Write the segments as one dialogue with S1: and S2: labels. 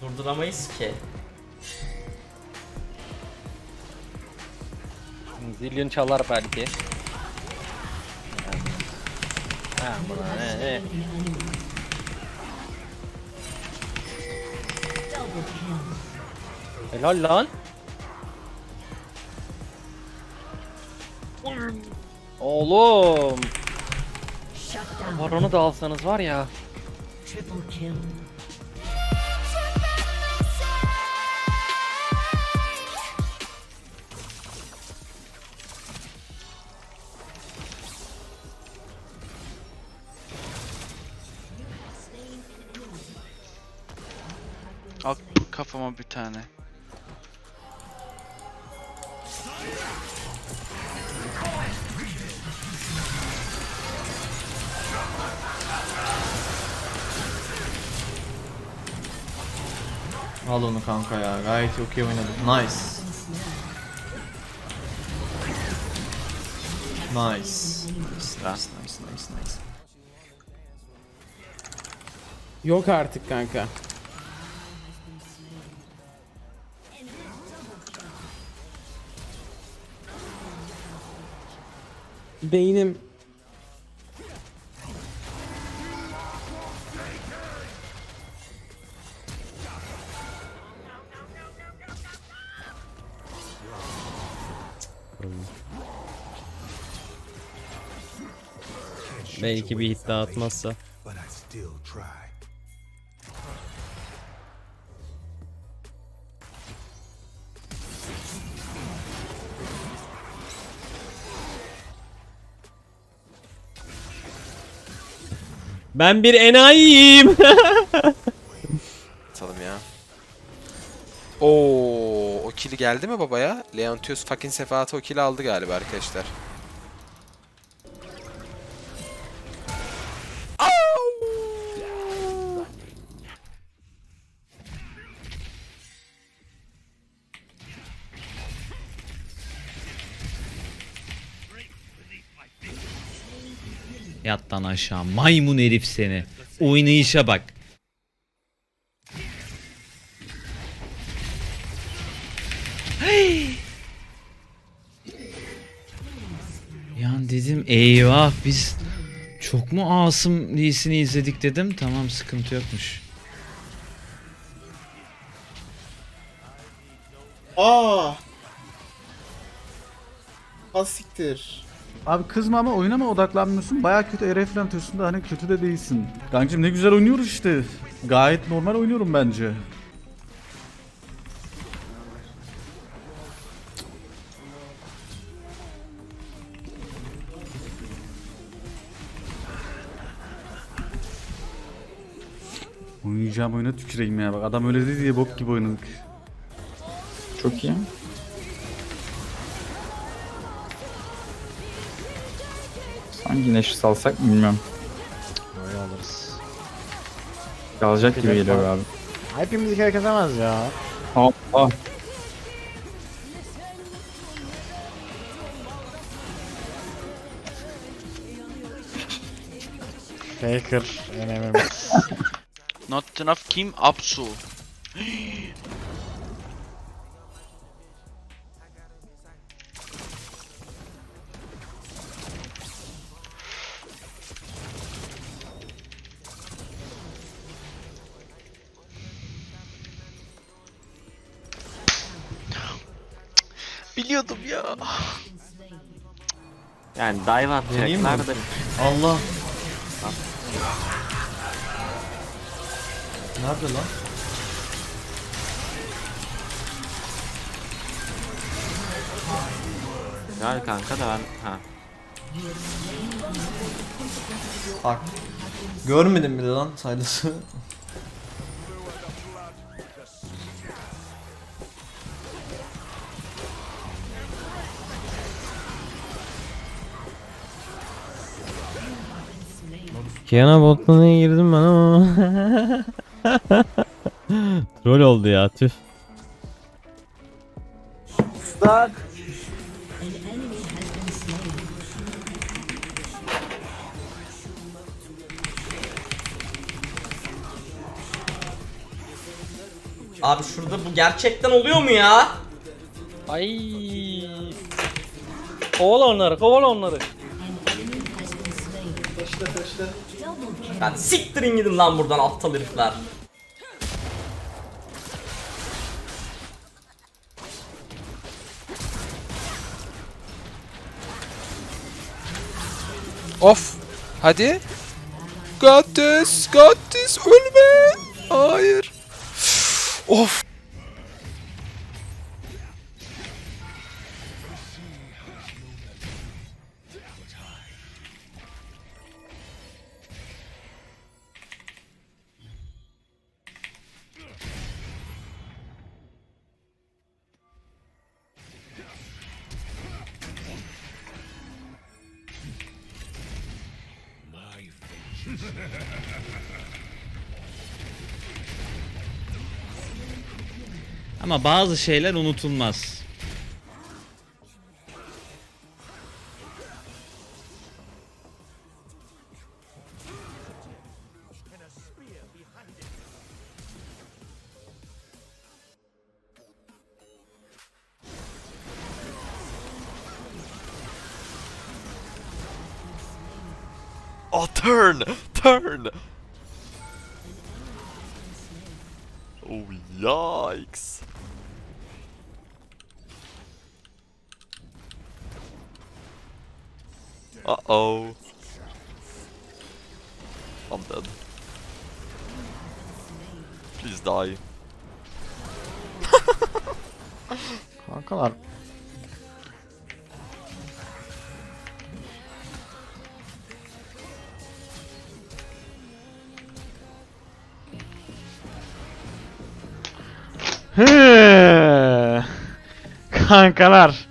S1: Durduramayız ki.
S2: Zillion çalar belki. Ha buna ne ne. Helal lan. Oğlum. Baronu da alsanız var ya.
S3: Triple kill.
S4: Kafama bir tane.
S1: Al onu kanka ya. Gayet okey oynadı. Nice. Nice. Nice, nice, nice, nice, nice.
S5: Yok artık kanka. Beynim
S6: Belki bir hit daha atmazsa. Ben bir enayiyim.
S7: Atalım ya. Oo, o kili geldi mi babaya? Leontius fucking sefahatı o kili aldı galiba arkadaşlar.
S6: Yat lan aşağı maymun herif seni. Oynayışa bak. Hey! Yani dedim eyvah biz çok mu Asım Lee'sini izledik dedim. Tamam sıkıntı yokmuş.
S8: Aa. Asiktir.
S9: Abi kızma ama oyuna mı odaklanmıyorsun? Baya kötü RF falan atıyorsun da hani kötü de değilsin. Kankacım ne güzel oynuyoruz işte. Gayet normal oynuyorum bence. Oynayacağım oyuna tüküreyim ya bak adam öyle dedi diye bok gibi oynadık.
S5: çok iyi. Hangi neşi salsak mı bilmiyorum.
S2: Böyle alırız.
S5: Kalacak gibi geliyor abi.
S2: Hepimiz kere kesemez ya.
S5: Allah.
S2: Faker önemli.
S4: Not enough Kim Apsu. Biliyordum ya.
S2: Yani dive
S1: Deneyeyim mi?
S2: atacaklar da
S1: Allah. Nerede lan?
S2: Gel kanka da ben ha.
S1: Bak. Görmedim bile lan Silas'ı.
S6: Kiana botlanaya girdim ben ama. Troll oldu ya tüh.
S3: Slain.
S10: Abi şurada bu gerçekten oluyor mu ya?
S11: Ay. Kovala onları, kovala onları.
S10: Ben siktirin gidin lan buradan aptal herifler.
S12: Of. Hadi. Got this. Got this. Ölme. Hayır. of.
S6: Ama bazı şeyler unutulmaz.
S7: Oh, turn! Turn! Oh, yikes. Uh-oh. I'm dead. Please die.
S11: Kankalar. Hı. Kankalar.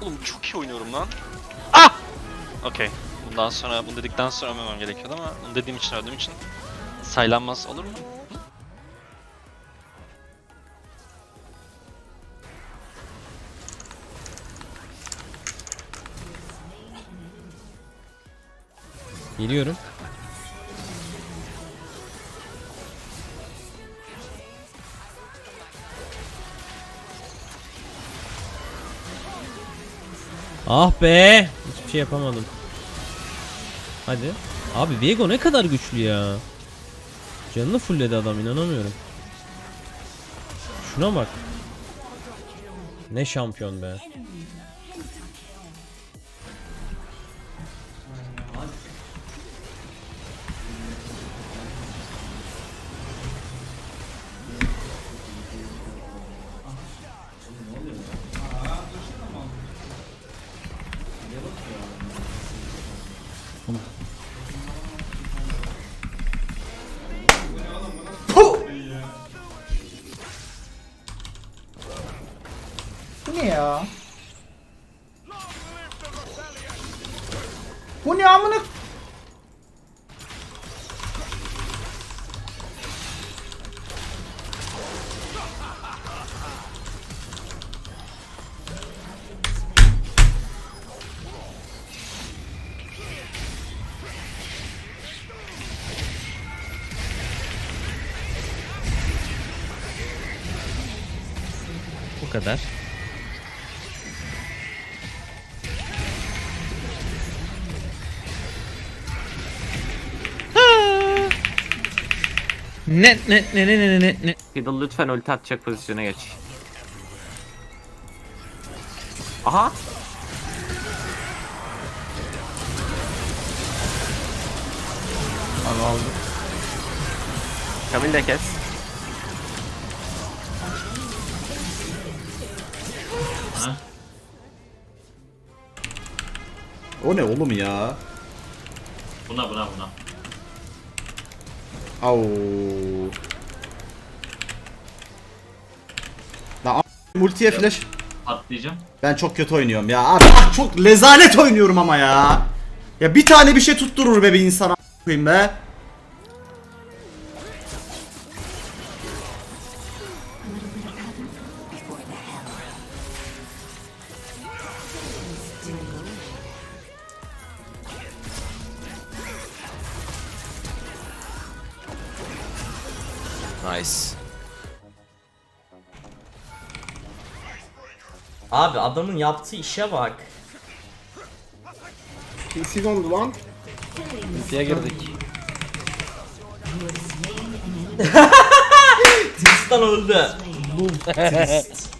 S7: Oğlum çok iyi oynuyorum lan. Ah! Okey. Bundan sonra, bunu dedikten sonra ölmemem gerekiyordu ama bunu dediğim için öldüğüm için saylanmaz olur mu?
S6: Geliyorum. Ah be! Hiçbir şey yapamadım. Hadi. Abi Viego ne kadar güçlü ya. Canını fullledi adam inanamıyorum. Şuna bak. Ne şampiyon be.
S13: Bu ne ya? Bu
S6: kadar. Ne ne ne ne ne ne ne
S11: Fiddle lütfen ulti atacak pozisyona geç. Aha.
S14: Abi aldım.
S11: Kamil de kes.
S15: O ne oğlum ya?
S11: Buna buna buna.
S15: Au. La a- multiye flash.
S11: Atlayacağım.
S15: Ben çok kötü oynuyorum ya. Abi ah, çok lezanet oynuyorum ama ya. Ya bir tane bir şey tutturur be bir insana koyayım be.
S7: Nice.
S10: Abi adamın yaptığı işe bak.
S8: PC dondu lan.
S2: Ultiye girdik.
S10: Tristan öldü. Bum. Trist.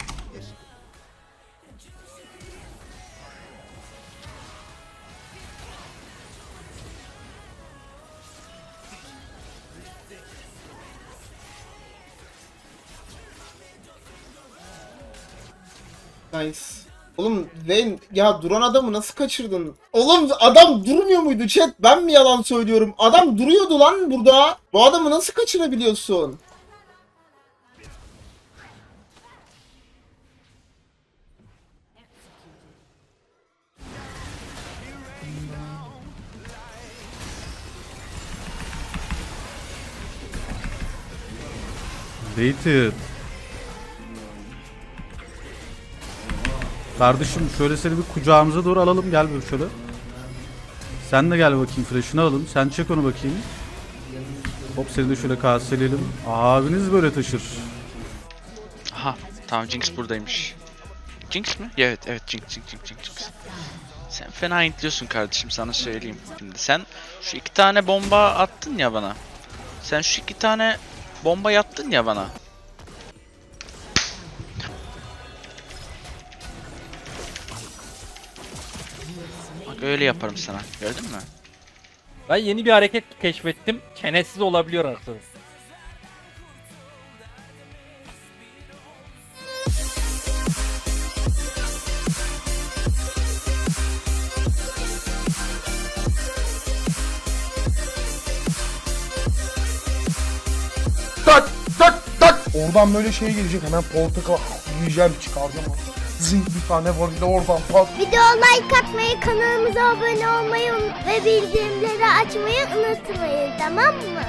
S8: Nice. Oğlum Vayne ya duran adamı nasıl kaçırdın? Oğlum adam durmuyor muydu chat? Ben mi yalan söylüyorum? Adam duruyordu lan burada. Bu adamı nasıl kaçırabiliyorsun?
S9: Dated. Kardeşim şöyle seni bir kucağımıza doğru alalım gel bir şöyle. Sen de gel bakayım flash'ını alalım. Sen çek onu bakayım. Hop seni de şöyle kaseleyelim. Abiniz böyle taşır.
S4: Aha tamam Jinx buradaymış. Jinx mi? Evet evet Jinx Jinx Jinx Jinx. Sen fena intliyorsun kardeşim sana söyleyeyim. Şimdi sen şu iki tane bomba attın ya bana. Sen şu iki tane bomba yattın ya bana. Bak öyle yaparım sana. Gördün mü?
S2: Ben yeni bir hareket keşfettim. Çenesiz olabiliyor artık.
S8: Tak tak tak. Oradan böyle şey gelecek hemen portakal yiyeceğim çıkaracağım. Zing bir tane var de oradan pat.
S16: Video like atmayı, kanalımıza abone olmayı ve bildirimleri açmayı unutmayın tamam mı?